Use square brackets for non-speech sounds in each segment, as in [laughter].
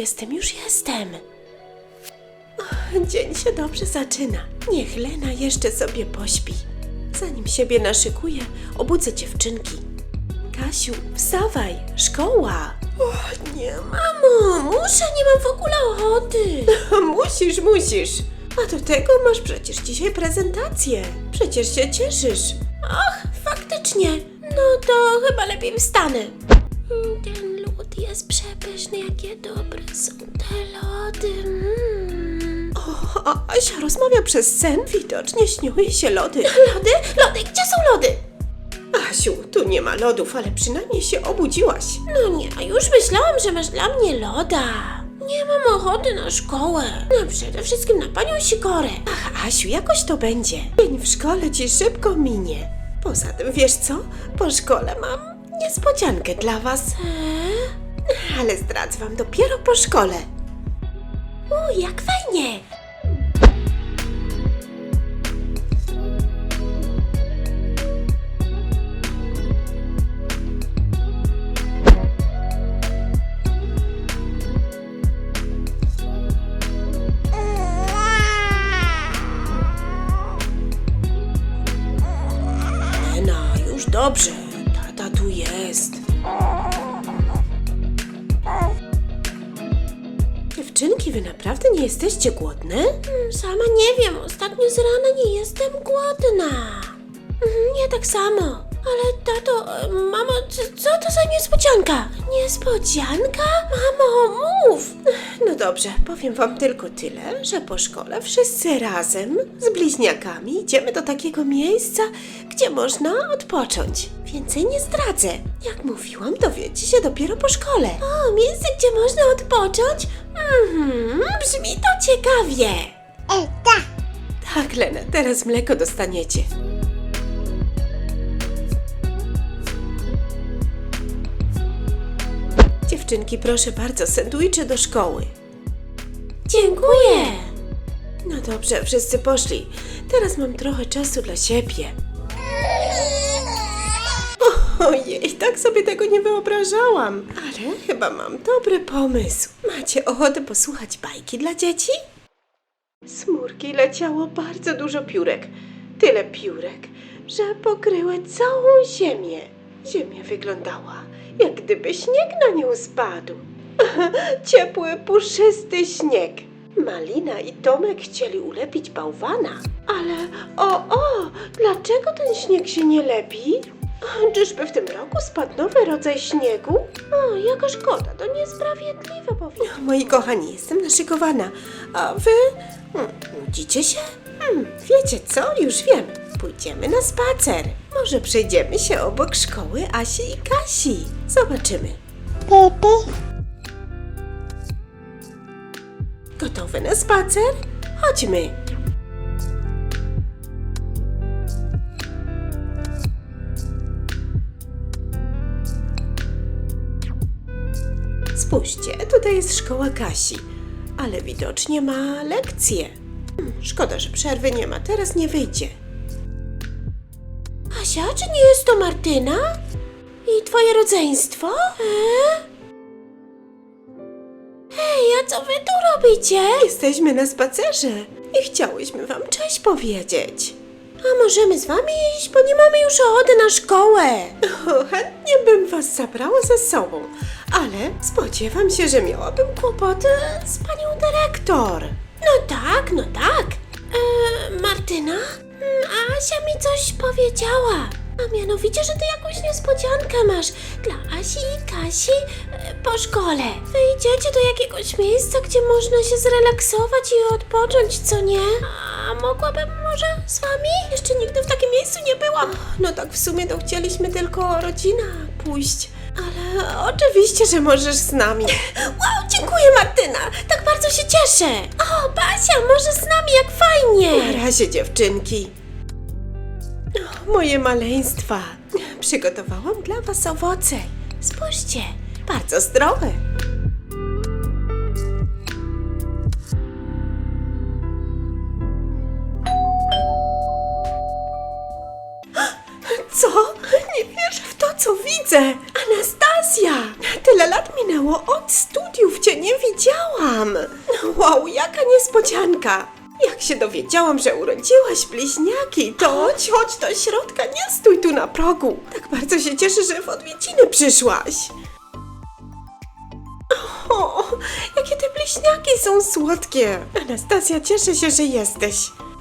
jestem, już jestem. Och, Dzień się dobrze zaczyna. Niech Lena jeszcze sobie pośpi. Zanim siebie naszykuję, obudzę dziewczynki. Kasiu, wstawaj, szkoła. O nie, mamo, muszę, nie mam w ogóle ochoty. [laughs] musisz, musisz. A do tego masz przecież dzisiaj prezentację. Przecież się cieszysz. Ach, faktycznie. No to chyba lepiej wstanę. Mm, Ten jest przepyszny, jakie dobre są te lody. Mm. O, a Asia rozmawia przez sen, widocznie śnią jej się lody. [laughs] Lody? Lody? Gdzie są lody? Asiu, tu nie ma lodów, ale przynajmniej się obudziłaś. No nie, a już myślałam, że masz dla mnie loda. Nie mam ochoty na szkołę. No przede wszystkim na panią Sikorę. Ach, Asiu, jakoś to będzie. Dzień w szkole ci szybko minie. Poza tym, wiesz co? Po szkole mam niespodziankę dla was. Ale zdradzę wam dopiero po szkole. U, jak fajnie! Lena, już dobrze. Tata tu jest. Dziewczynki, wy naprawdę nie jesteście głodne? Mm, Sama nie wiem, ostatnio z rana nie jestem głodna. Mhm, Ja tak samo. Ale tato, e, mamo, co, to za niespodzianka? Niespodzianka? Mamo, mów! No dobrze, powiem wam tylko tyle, że po szkole wszyscy razem z bliźniakami idziemy do takiego miejsca, gdzie można odpocząć. Więcej nie zdradzę. Jak mówiłam, dowiecie się dopiero po szkole. O, miejsce, gdzie można odpocząć? Mhm, brzmi to ciekawie. Tak, Lena, teraz mleko dostaniecie. Dziewczynki, proszę bardzo, sandwicze do szkoły. Dziękuję. No dobrze, wszyscy poszli. Teraz mam trochę czasu dla siebie. Ojej, tak sobie tego nie wyobrażałam. Ale chyba mam dobry pomysł. Macie ochotę posłuchać bajki dla dzieci? Z chmurki leciało bardzo dużo piórek. Tyle piórek, że pokryły całą ziemię. Ziemia wyglądała, jak gdyby śnieg na nią spadł. [laughs] Ciepły, puszysty śnieg. Malina i Tomek chcieli ulepić bałwana, ale o, o, dlaczego ten śnieg się nie lepi? Czyżby w tym roku spadł nowy rodzaj śniegu? O, jaka szkoda, to niesprawiedliwe powiem. Moi kochani, jestem naszykowana, a wy hmm, nudzicie się? Hmm, wiecie co, już wiem. Pójdziemy na spacer. Może przejdziemy się obok szkoły Asi i Kasi. Zobaczymy. Gotowe na spacer? Chodźmy. Spójrzcie, tutaj jest szkoła Kasi, ale widocznie ma lekcje. Szkoda, że przerwy nie ma, teraz nie wyjdzie. Asia, czy nie jest to Martyna? I twoje rodzeństwo? E? Hej, a co wy tu robicie? Jesteśmy na spacerze i chciałyśmy wam cześć powiedzieć. A możemy z wami iść, bo nie mamy już ochoty na szkołę. O, chętnie bym was zabrała ze sobą, ale spodziewam się, że miałabym kłopoty z panią dyrektor. No tak, no tak. E, Martyna? Mm, Asia mi coś powiedziała. A mianowicie, że ty jakąś niespodziankę masz dla Asi i Kasi e, po szkole. Wyjdziecie do jakiegoś miejsca, gdzie można się zrelaksować i odpocząć, co nie? A mogłabym może z wami? Jeszcze nigdy w takim miejscu nie byłam. No tak, w sumie to chcieliśmy tylko rodzina pójść. Ale oczywiście, że możesz z nami. Wow, dziękuję Martyna, tak bardzo się cieszę. O, Basia, może z nami, jak fajnie. Na razie, dziewczynki. O, moje maleństwa. Przygotowałam dla was owoce. Spójrzcie, bardzo zdrowe. Co? Nie wierzę w to, co widzę. Minęło od studiów, cię nie widziałam. Wow, jaka niespodzianka. Jak się dowiedziałam, że urodziłaś bliźniaki, to chodź, chodź do środka, nie stój tu na progu. Tak bardzo się cieszę, że w odwiedziny przyszłaś. O, jakie te bliźniaki są słodkie. Anastazja, cieszę się, że jesteś.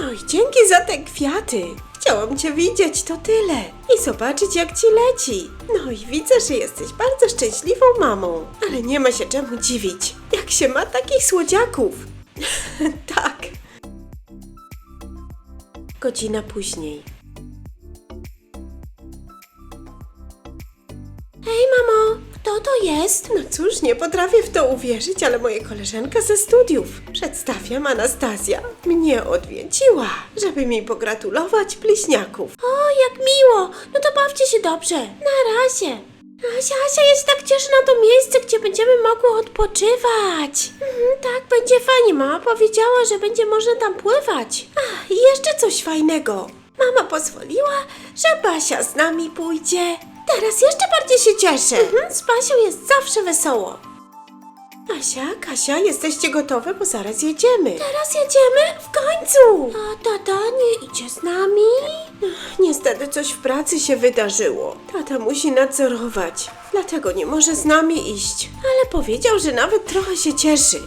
No i dzięki za te kwiaty. Chciałam cię widzieć, to tyle. I zobaczyć, jak ci leci. No i widzę, że jesteś bardzo szczęśliwą mamą. Ale nie ma się czemu dziwić. Jak się ma takich słodziaków. [laughs] tak. Godzina później. Hej, mamo, kto to jest? No cóż, nie potrafię w to uwierzyć, ale moja koleżanka ze studiów. Przedstawiam Anastazja. Mnie odwiedziła, żeby mi pogratulować bliźniaków. O, jak miło! No to bawcie się dobrze. Na razie. Asia, Asia, się tak cieszę na to miejsce, gdzie będziemy mogły odpoczywać. Mhm, tak, będzie fajnie. Mama powiedziała, że będzie można tam pływać. Ach, i jeszcze coś fajnego. Mama pozwoliła, że Basia z nami pójdzie. Teraz jeszcze bardziej się cieszę. Mhm, z Basią jest zawsze wesoło. Asia, Kasia, jesteście gotowe, bo zaraz jedziemy. Teraz jedziemy? W końcu! A tata nie idzie z nami? Niestety coś w pracy się wydarzyło. Tata musi nadzorować, dlatego nie może z nami iść. Ale powiedział, że nawet trochę się cieszy.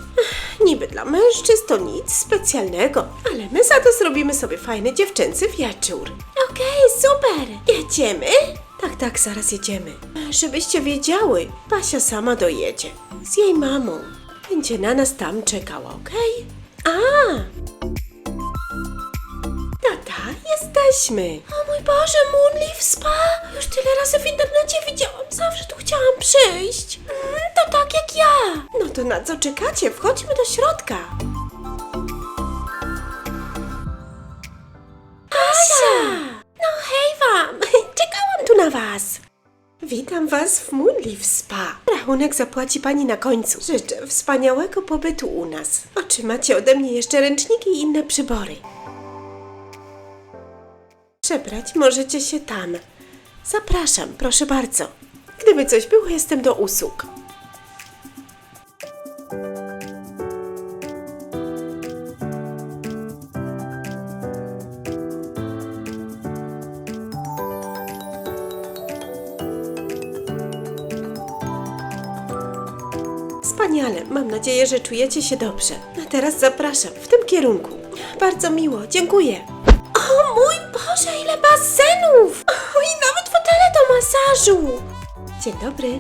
Niby dla mężczyzn to nic specjalnego, ale my za to zrobimy sobie fajny dziewczęcy wieczór. Okej, super! Jedziemy? Tak, tak, zaraz jedziemy. Żebyście wiedziały, Basia sama dojedzie. Z jej mamą. Będzie na nas tam czekała, okej? A! Tata, jesteśmy. O mój Boże, Moonleaf Spa! Już tyle razy w internecie widziałam, zawsze tu chciałam przyjść. Mm, to tak jak ja. No to na co czekacie? Wchodźmy do środka. Na was. Witam was w Moonleaf Spa. Rachunek zapłaci pani na końcu. Życzę wspaniałego pobytu u nas. Otrzymacie ode mnie jeszcze ręczniki i inne przybory. Przebrać możecie się tam. Zapraszam, proszę bardzo. Gdyby coś było, jestem do usług. Wspaniale, mam nadzieję, że czujecie się dobrze. A teraz zapraszam w tym kierunku. Bardzo miło, dziękuję. O mój Boże, ile basenów! O, I nawet fotele do masażu! Dzień dobry.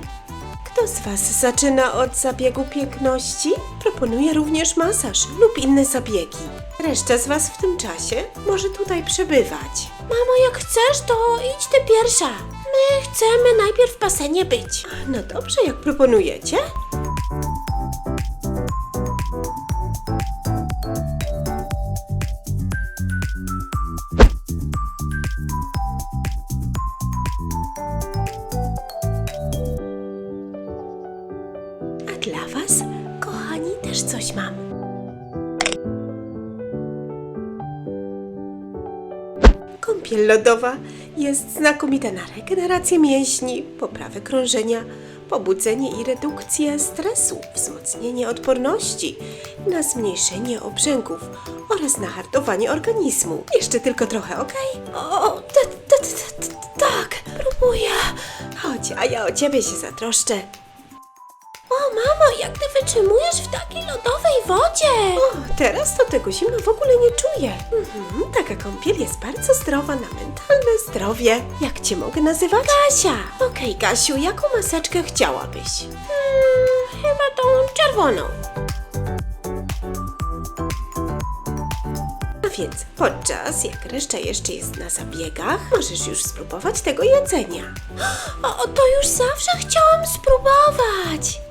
Kto z Was zaczyna od zabiegu piękności? Proponuję również masaż lub inne zabiegi. Reszta z Was w tym czasie może tutaj przebywać. Mamo, jak chcesz, to idź ty pierwsza. My chcemy najpierw w basenie być. No dobrze, jak proponujecie? Lodowa jest znakomita na regenerację mięśni, poprawę krążenia, pobudzenie i redukcję stresu, wzmocnienie odporności, na zmniejszenie obrzęków oraz na hartowanie organizmu. Jeszcze tylko trochę, ok? O, tak, próbuję. Chodź, a ja o ciebie się zatroszczę. O, mamo, jak ty wytrzymujesz w takiej lodowej wodzie? O, teraz to tego zimna w ogóle nie czuję. Mhm, taka kąpiel jest bardzo zdrowa na mentalne zdrowie. Jak cię mogę nazywać? Kasia! Okej, Kasiu, jaką maseczkę chciałabyś? Hmm, chyba tą czerwoną. A więc podczas jak reszta jeszcze jest na zabiegach, możesz już spróbować tego jedzenia. O, o, to już zawsze chciałam spróbować.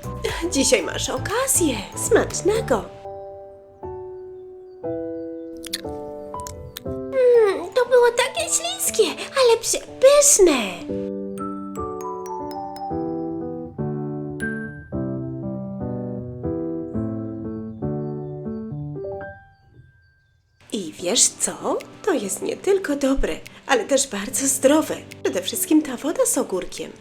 Dzisiaj masz okazję. Smacznego. Mm, to było takie śliskie, ale przepyszne. I wiesz co? To jest nie tylko dobre, ale też bardzo zdrowe. Przede wszystkim ta woda z ogórkiem.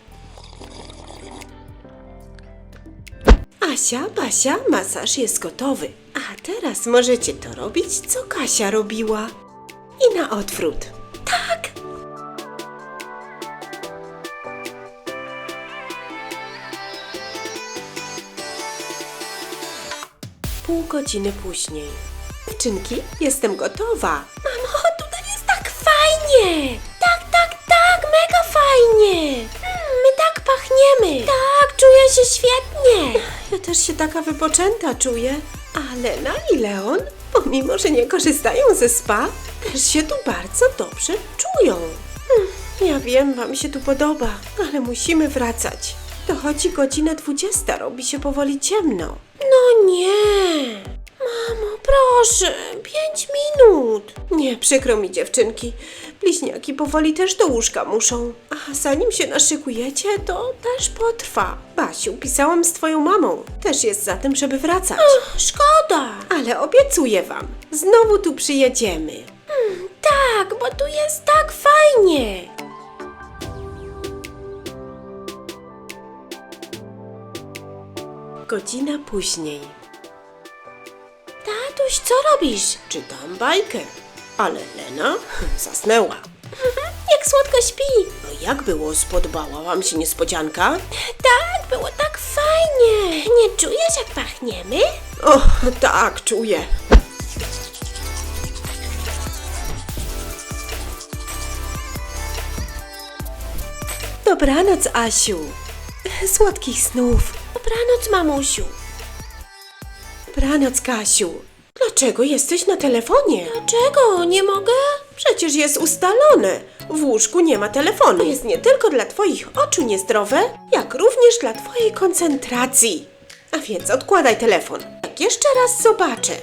Asia, Basia, masaż jest gotowy. A teraz możecie to robić, co Kasia robiła. I na odwrót. Tak. Pół godziny później. Dziewczynki, jestem gotowa. Mamo, tutaj jest tak fajnie! Tak, tak, tak, mega fajnie! Mm, my tak pachniemy! Tak, czuję się świetnie! Ja też się taka wypoczęta czuję. A Lena i Leon, pomimo że nie korzystają ze spa, też się tu bardzo dobrze czują. Hmm, Ja wiem, wam się tu podoba, ale musimy wracać. Dochodzi godzina 20, robi się powoli ciemno. No nie! Mamo, proszę, pięć minut! Nie, przykro mi dziewczynki. Bliźniaki powoli też do łóżka muszą. A zanim się naszykujecie, to też potrwa. Basiu, pisałam z twoją mamą. Też jest za tym, żeby wracać. Szkoda! Ale obiecuję wam, znowu tu przyjedziemy. Tak, bo tu jest tak fajnie! Godzina później. Tatuś, co robisz? Czytam bajkę. Ale Lena zasnęła. [laughs] Jak słodko śpi! No jak było? Spodobała wam się niespodzianka? Tak, było tak fajnie! Nie czujesz, jak pachniemy? O, tak, czuję. Dobranoc, Asiu. Słodkich snów. Dobranoc, mamusiu. Dobranoc, Kasiu. Dlaczego jesteś na telefonie? Dlaczego? Nie mogę? Przecież jest ustalone. W łóżku nie ma telefonu. To jest nie tylko dla Twoich oczu niezdrowe, jak również dla Twojej koncentracji. A więc odkładaj telefon. Jak jeszcze raz zobaczę,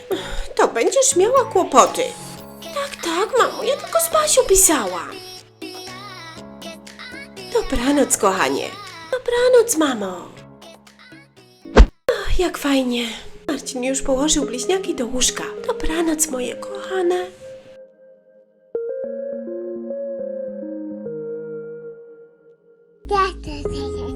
to będziesz miała kłopoty. Tak, tak, mamo, ja tylko z Basią pisałam. Dobranoc, kochanie. Dobranoc, mamo. Ach, jak fajnie. Marcin już położył bliźniaki do łóżka. Dobranoc, moje kochane. Tata,